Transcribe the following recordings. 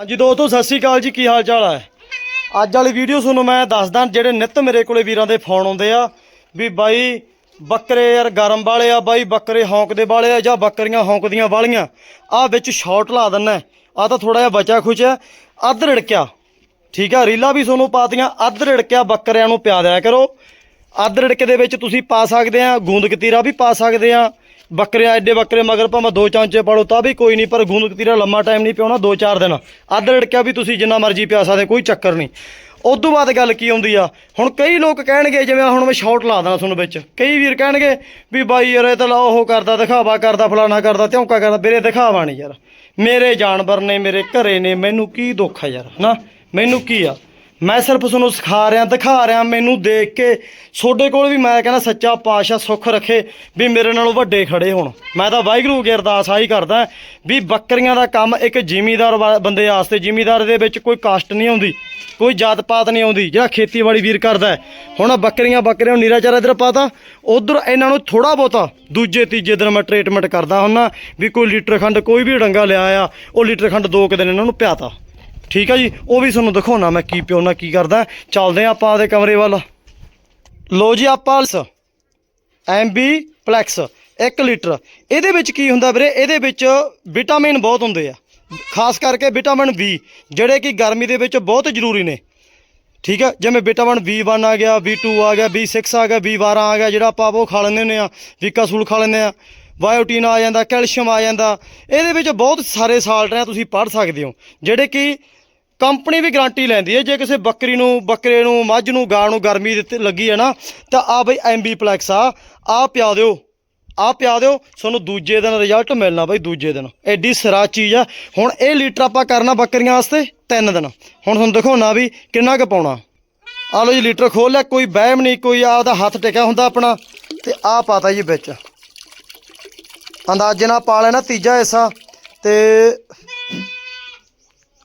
ਹਾਂਜੀ ਦੋਸਤੋ, ਸਤਿ ਸ਼੍ਰੀ ਅਕਾਲ ਜੀ, ਕੀ ਹਾਲ ਚਾਲ ਹੈ ਅੱਜ ਵਾਲੀ ਵੀਡੀਓ ਤੁਹਾਨੂੰ ਮੈਂ ਦੱਸਦਾ, ਜਿਹੜੇ ਨਿੱਤ ਮੇਰੇ ਕੋਲੇ ਵੀਰਾਂ ਦੇ ਫੋਨ ਆਉਂਦੇ ਆ, ਵੀ ਬਾਈ ਬੱਕਰੇ ਯਾਰ ਗਰਮ ਵਾਲੇ ਆ, ਬਾਈ ਬੱਕਰੇ ਹੌਂਕਦੇ ਵਾਲੇ ਆ ਜਾਂ ਬੱਕਰੀਆਂ ਹੌਂਕਦੀਆਂ ਵਾਲੀਆਂ ਆ ਵਿੱਚ ਸ਼ਾਰਟ ਲਾ ਦਿੰਨਾ ਆ ਤਾਂ ਥੋੜਾ ਜਿਹਾ ਬਚਾ ਖੁਚਿਆ ਅੱਧ ਰਿੜਕਿਆ, ਠੀਕ ਆ, ਰੀਲਾ ਵੀ ਤੁਹਾਨੂੰ ਪਾਤੀਆਂ, ਅੱਧ ਰਿੜਕਿਆ ਬੱਕਰਿਆਂ ਨੂੰ ਪਿਆ ਦਿਆ ਕਰੋ। ਅੱਧ ਰਿੜਕੇ ਦੇ ਵਿੱਚ ਤੁਸੀਂ ਪਾ ਸਕਦੇ ਆ, ਗੂੰਦ ਕਤੀਰਾ ਵੀ ਪਾ ਸਕਦੇ ਆ ਬੱਕਰੇ ਐਡੇ ਬੱਕਰੇ ਮਗਰ ਭਾਵੇਂ ਦੋ ਚਾਂਚੇ ਪਾਲੋ ਤਾਂ ਵੀ ਕੋਈ ਨਹੀਂ, ਪਰ ਗੂੰਦ ਕਤੀਰਾ ਲੰਮਾ ਟਾਈਮ ਨਹੀਂ ਪਿਆਉਣਾ, ਦੋ ਚਾਰ ਦਿਨ। ਅੱਧ ਲੜਕਿਆ ਵੀ ਤੁਸੀਂ ਜਿੰਨਾ ਮਰਜ਼ੀ ਪਿਆ ਸਕਦੇ, ਕੋਈ ਚੱਕਰ ਨਹੀਂ। ਉਸ ਤੋਂ ਬਾਅਦ ਗੱਲ ਕੀ ਆਉਂਦੀ ਆ? ਹੁਣ ਕਈ ਲੋਕ ਕਹਿਣਗੇ, ਜਿਵੇਂ ਹੁਣ ਮੈਂ ਸ਼ਾਰਟ ਲਾ ਦੇਣਾ ਤੁਹਾਨੂੰ ਵਿੱਚ। ਕਈ ਵੀਰ ਕਹਿਣਗੇ ਵੀ ਬਾਈ ਯਾਰ ਇਹ ਤਾਂ ਲਾ, ਉਹ ਕਰਦਾ, ਦਿਖਾਵਾ ਕਰਦਾ, ਫਲਾਣਾ ਕਰਦਾ, ਧੌਂਕਾ ਕਰਦਾ। ਵੀਰੇ, ਦਿਖਾਵਾ ਨਹੀਂ ਯਾਰ। ਮੇਰੇ ਜਾਨਵਰ ਨੇ, ਮੇਰੇ ਘਰੇ ਨੇ, ਮੈਨੂੰ ਕੀ ਦੁੱਖ ਆ ਯਾਰ ਨਾ ਮੈਨੂੰ ਕੀ ਆ? ਮੈਂ ਸਿਰਫ ਤੁਹਾਨੂੰ ਸਿਖਾ ਰਿਹਾ, ਦਿਖਾ ਰਿਹਾ, ਮੈਨੂੰ ਦੇਖ ਕੇ। ਤੁਹਾਡੇ ਕੋਲ ਵੀ ਮੈਂ ਕਹਿੰਦਾ ਸੱਚਾ ਪਾਤਸ਼ਾਹ ਸੁੱਖ ਰੱਖੇ ਵੀ ਮੇਰੇ ਨਾਲੋਂ ਵੱਡੇ ਖੜੇ ਹੋਣ। ਮੈਂ ਤਾਂ ਵਾਹਿਗੁਰੂ ਅੱਗੇ ਅਰਦਾਸ ਆਹੀ ਕਰਦਾ ਵੀ ਬੱਕਰੀਆਂ ਦਾ ਕੰਮ ਇੱਕ ਜ਼ਿਮੀਦਾਰ ਬੰਦੇ ਵਾਸਤੇ, ਜ਼ਿਮੀਦਾਰ ਦੇ ਵਿੱਚ ਕੋਈ ਕਾਸਟ ਨਹੀਂ ਆਉਂਦੀ, ਕੋਈ ਜਾਤ ਪਾਤ ਨਹੀਂ ਆਉਂਦੀ, ਜਿਹੜਾ ਖੇਤੀਬਾੜੀ ਵੀਰ ਕਰਦਾ ਹੁਣ ਬੱਕਰੀਆਂ ਬੱਕਰੀਆਂ ਨੂੰ ਨੀਰਾ ਚਾਰਾ ਇਧਰ ਪਾਤਾ ਉਧਰ ਇਹਨਾਂ ਨੂੰ ਥੋੜਾ ਬਹੁਤਾ ਦੂਜੇ, ਤੀਜੇ ਦਿਨ ਮੈਂ ਟ੍ਰੀਟਮੈਂਟ ਕਰਦਾ ਹੁੰਨਾ ਵੀ ਕੋਈ ਲੀਟਰ ਖੰਡ ਕੋਈ ਵੀ ਡੰਗਾ ਲਿਆ ਆ, ਉਹ ਲੀਟਰ ਖੰਡ ਦੋ ਕੁ ਦਿਨ ਇਹਨਾਂ ਨੂੰ ਪਿਆਤਾ। ਠੀਕ ਆ ਜੀ, ਉਹ ਵੀ ਤੁਹਾਨੂੰ ਦਿਖਾਉਣਾ ਮੈਂ ਕੀ ਪਿਉਣਾ ਕੀ ਕਰਦਾ। ਚੱਲਦੇ ਆ ਆਪਾਂ ਆਪਦੇ ਕਮਰੇ ਵੱਲ। ਲੋ ਜੀ, ਆਪਾਂ ਐਮਬੀ ਪਲੈਕਸ 1 ਲੀਟਰ। ਇਹਦੇ ਵਿੱਚ ਕੀ ਹੁੰਦਾ ਵੀਰੇ? ਇਹਦੇ ਵਿੱਚ ਵਿਟਾਮਿਨ ਬਹੁਤ ਹੁੰਦੇ ਆ। ਖਾਸ ਕਰਕੇ ਵਿਟਾਮਿਨ ਬੀ, ਜਿਹੜੇ ਕਿ ਗਰਮੀ ਦੇ ਵਿੱਚ ਬਹੁਤ ਜ਼ਰੂਰੀ ਨੇ। ਠੀਕ ਹੈ ਜਿਵੇਂ ਵਿਟਾਮਿਨ B1 ਆ ਗਿਆ B2 ਆ ਗਿਆ B6 ਆ ਗਿਆ B12 ਆ ਗਿਆ, ਜਿਹੜਾ ਆਪਾਂ ਉਹ ਖਾ ਲੈਂਦੇ ਹੁੰਦੇ ਆ ਵਿਕਾਸੂਲ ਖਾ ਲੈਂਦੇ ਆ। ਬਾਇਓਟਿਨ ਆ ਜਾਂਦਾ, ਕੈਲਸ਼ੀਅਮ ਆ ਜਾਂਦਾ। ਇਹਦੇ ਵਿੱਚ ਬਹੁਤ ਸਾਰੇ ਸਾਲਟ ਨੇ ਤੁਸੀਂ ਪੜ੍ਹ ਸਕਦੇ ਹੋ। ਜਿਹੜੇ ਕਿ ਕੰਪਨੀ ਵੀ ਗਾਰੰਟੀ ਲੈਂਦੀ ਹੈ, ਜੇ ਕਿਸੇ ਬੱਕਰੀ ਨੂੰ, ਬੱਕਰੇ ਨੂੰ, ਮੱਝ ਨੂੰ, ਗਾਂ ਨੂੰ ਗਰਮੀ ਦਿੱਤੀ, ਲੱਗੀ ਹੈ ਨਾ, ਤਾਂ ਆ ਬਈ ਐਮਬੀ ਪਲੈਕਸ ਆ ਆ ਪਿਆ ਦਿਓ ਆ ਪਿਆ ਦਿਓ, ਤੁਹਾਨੂੰ ਦੂਜੇ ਦਿਨ ਰਿਜ਼ਲਟ ਮਿਲਣਾ ਬਈ ਦੂਜੇ ਦਿਨ। ਐਡੀ ਸਰਾ ਚੀਜ਼ ਆ। ਹੁਣ ਇਹ ਲੀਟਰ ਆਪਾਂ ਕਰਨਾ ਬੱਕਰੀਆਂ ਵਾਸਤੇ ਤਿੰਨ ਦਿਨ। ਹੁਣ ਤੁਹਾਨੂੰ ਦਿਖਾਉਣਾ ਵੀ ਕਿੰਨਾ ਕੁ ਪਾਉਣਾ। ਆ ਲਓ ਜੀ ਲੀਟਰ ਖੋਲ ਲਿਆ, ਕੋਈ ਵਹਿਮ ਨਹੀਂ, ਕੋਈ ਆਪਦਾ ਹੱਥ ਟਿਕਿਆ ਹੁੰਦਾ ਆਪਣਾ, ਤੇ ਆ ਪਾਤਾ ਜੀ ਵਿੱਚ। ਅੰਦਾਜ਼ੇ ਨਾਲ ਪਾ ਲੈਣਾ ਤੀਜਾ ਹਿੱਸਾ, ਤੇ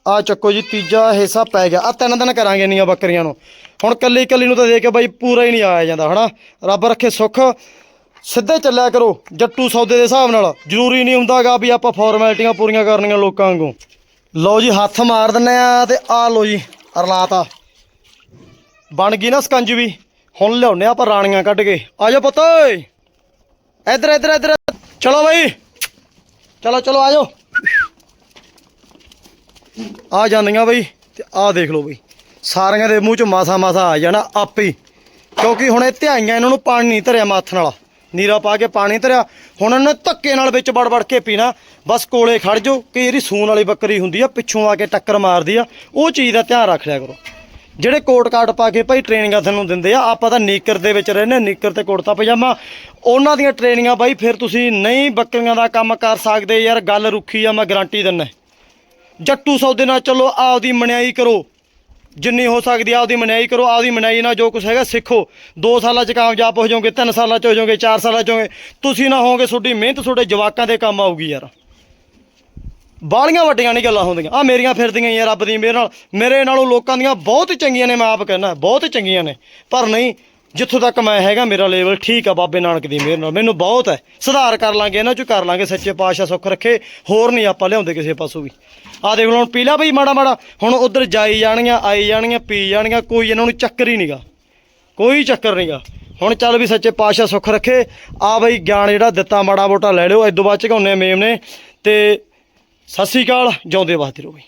ਆ ਚੱਕੋ ਜੀ, ਤੀਜਾ ਹਿੱਸਾ ਪੈ ਗਿਆ। ਆ ਤਿੰਨ ਦਿਨ ਕਰਾਂਗੇ ਇੰਨੀਆਂ ਬੱਕਰੀਆਂ ਨੂੰ। ਹੁਣ ਕੱਲੀ ਕੱਲੀ ਨੂੰ ਤਾਂ ਦੇ ਕੇ ਬਾਈ ਪੂਰਾ ਹੀ ਨਹੀਂ ਆਇਆ ਜਾਂਦਾ, ਹਨਾ? ਰੱਬ ਰੱਖੇ ਸੁੱਖ। ਸਿੱਧੇ ਚੱਲਿਆ ਕਰੋ, ਜੱਟੂ ਸੌਦੇ ਦੇ ਹਿਸਾਬ ਨਾਲ। ਜ਼ਰੂਰੀ ਨਹੀਂ ਹੁੰਦਾਗਾ ਵੀ ਆਪਾਂ ਫਾਰਮੈਲਿਟੀਆਂ ਪੂਰੀਆਂ ਕਰਨੀਆਂ ਲੋਕਾਂ ਵਾਂਗੂ। ਲਓ ਜੀ, ਹੱਥ ਮਾਰ ਦਿੰਨੇ ਆ ਤੇ ਆ ਲਓ ਜੀ, ਰਲਾਤਾ। ਬਣ ਗਈ ਨਾ ਸਕੰਜ ਵੀ। ਹੁਣ ਲਿਆਉਨੇ ਆਪਾਂ ਰਾਣੀਆਂ ਕੱਢ ਕੇ। ਆ ਜਾ ਪੁੱਤ ਇੱਧਰ ਇੱਧਰ ਇੱਧਰ। ਚਲੋ ਬਾਈ। ਚਲੋ ਚਲੋ, ਆ ਜਾਓ। ਆ ਜਾਂਦੀਆਂ ਬਈ ਤੇ ਆ ਦੇਖ ਲਓ ਬਈ। ਸਾਰਿਆਂ ਦੇ ਮੂੰਹ ਚ ਮਾਸਾ ਮਾਸਾ ਆ ਜਾਣਾ ਆਪੇ ਹੀ। ਕਿਉਂਕਿ ਹੁਣ ਇਹ ਧਿਆਈਆਂ ਇਹਨਾਂ ਨੂੰ ਪਾਣੀ ਨਹੀਂ ਧਰਿਆ ਮੱਥ ਨਾਲ ਨੀਰਾ ਪਾ ਕੇ ਪਾਣੀ ਧਰਿਆ। ਹੁਣ ਇਹਨਾਂ ਨੇ ਧੱਕੇ ਨਾਲ ਵਿੱਚ ਵੜ ਵੜ ਕੇ ਪੀਣਾ। ਬਸ ਕੋਲੇ ਖੜ ਜਾਓ, ਕਿ ਜਿਹੜੀ ਸੂਣ ਵਾਲੀ ਬੱਕਰੀ ਹੁੰਦੀ ਆ, ਪਿੱਛੋਂ ਆ ਕੇ ਟੱਕਰ ਮਾਰਦੀ ਆ। ਉਹ ਚੀਜ਼ ਦਾ ਧਿਆਨ ਰੱਖ ਲਿਆ ਕਰੋ। ਜਿਹੜੇ ਕੋਟ ਕਾਟ ਪਾ ਕੇ ਭਾਈ ਟ੍ਰੇਨਿੰਗਾਂ ਤੁਹਾਨੂੰ ਦਿੰਦੇ ਆ, ਆਪਾਂ ਤਾਂ ਨੀਕਰ ਦੇ ਵਿੱਚ ਰਹਿੰਦੇ ਨੀਕਰ ਤੇ ਕੁੜਤਾ ਪਜਾਮਾ। ਉਹਨਾਂ ਦੀਆਂ ਟ੍ਰੇਨਿੰਗਾਂ ਬਾਈ, ਫਿਰ ਤੁਸੀਂ ਨਹੀਂ ਬੱਕਰੀਆਂ ਦਾ ਕੰਮ ਕਰ ਸਕਦੇ ਯਾਰ, ਗੱਲ ਰੁੱਖੀ ਆ, ਮੈਂ ਗਾਰੰਟੀ ਦਿੰਦਾ। ਜੱਟੂ ਸੌਦੇ ਨਾਲ ਚੱਲੋ, ਆਪਦੀ ਮਨਿਆਈ ਕਰੋ। ਜਿੰਨੀ ਹੋ ਸਕਦੀ ਆ, ਆਪਦੀ ਮਨਿਆਈ ਕਰੋ, ਆਪਦੀ ਮਨਿਆਈ ਨਾਲ ਜੋ ਕੁਝ ਹੈਗਾ ਸਿੱਖੋ। 2 ਸਾਲਾਂ ਚ ਕਾਮਯਾਬ ਹੋ ਜਾਓਗੇ 3 ਸਾਲਾਂ ਚ ਹੋ ਜਾਓਗੇ 4 ਸਾਲਾਂ ਚ ਹੋਗੇ, ਤੁਸੀਂ ਨਾ ਹੋਗੇ ਤੁਹਾਡੀ ਮਿਹਨਤ ਤੁਹਾਡੇ ਜਵਾਕਾਂ ਦੇ ਕੰਮ ਆਊਗੀ ਯਾਰ। ਬਾਲੀਆਂ ਵੱਡੀਆਂ ਨਹੀਂ ਗੱਲਾਂ ਹੁੰਦੀਆਂ। ਆ ਮੇਰੀਆਂ ਫਿਰਦੀਆਂ ਹੀ ਆ ਰੱਬ ਦੀ ਮੇਰੇ ਨਾਲ। ਮੇਰੇ ਨਾਲੋਂ ਲੋਕਾਂ ਦੀਆਂ ਬਹੁਤ ਚੰਗੀਆਂ ਨੇ, ਮੈਂ ਆਪ ਕਹਿੰਦਾ, ਬਹੁਤ ਚੰਗੀਆਂ ਨੇ। ਪਰ ਨਹੀਂ ਜਿੱਥੋਂ ਤੱਕ ਮੈਂ ਹੈਗਾ, ਮੇਰਾ ਲੈਵਲ ਠੀਕ ਆ ਬਾਬੇ ਨਾਨਕ ਦੀ ਮਿਹਰ ਨਾਲ। ਮੈਨੂੰ ਬਹੁਤ ਹੈ। ਸੁਧਾਰ ਕਰ ਲਾਂਗੇ, ਇਹਨਾਂ 'ਚੋਂ ਕਰ ਲਾਂਗੇ, ਸੱਚੇ ਪਾਤਸ਼ਾਹ ਸੁੱਖ ਰੱਖੇ। ਹੋਰ ਨਹੀਂ ਆਪਾਂ ਲਿਆਉਂਦੇ ਕਿਸੇ ਪਾਸੋਂ ਵੀ। ਆ ਦੇਖ ਲਓ ਹੁਣ ਪੀ ਲਿਆ ਬਈ, ਮਾੜਾ ਮਾੜਾ। ਹੁਣ ਉਧਰ ਜਾਈ ਜਾਣੀਆਂ ਆਈ ਜਾਣੀਆਂ ਪੀ ਜਾਣੀਆਂ ਕੋਈ ਇਹਨਾਂ ਨੂੰ ਚੱਕਰ ਹੀ ਨਹੀਂਗਾ। ਕੋਈ ਚੱਕਰ ਨਹੀਂਗਾ। ਹੁਣ ਚੱਲ ਵੀ ਸੱਚੇ ਪਾਤਸ਼ਾਹ ਸੁੱਖ ਰੱਖੇ। ਆ ਬਈ ਗਿਆਨ ਜਿਹੜਾ ਦਿੱਤਾ, ਮਾੜਾ ਮੋਟਾ ਲੈ ਲਿਓ। ਇਦੋਂ ਬਾਅਦ ਝਗਾਉਨੇ ਮੇਮ ਨੇ। ਤੇ ਸਤਿ ਸ੍ਰੀ ਅਕਾਲ, ਜਿਉਂਦੇ ਵਾਸਤੇ ਰਹੋ ਬਈ।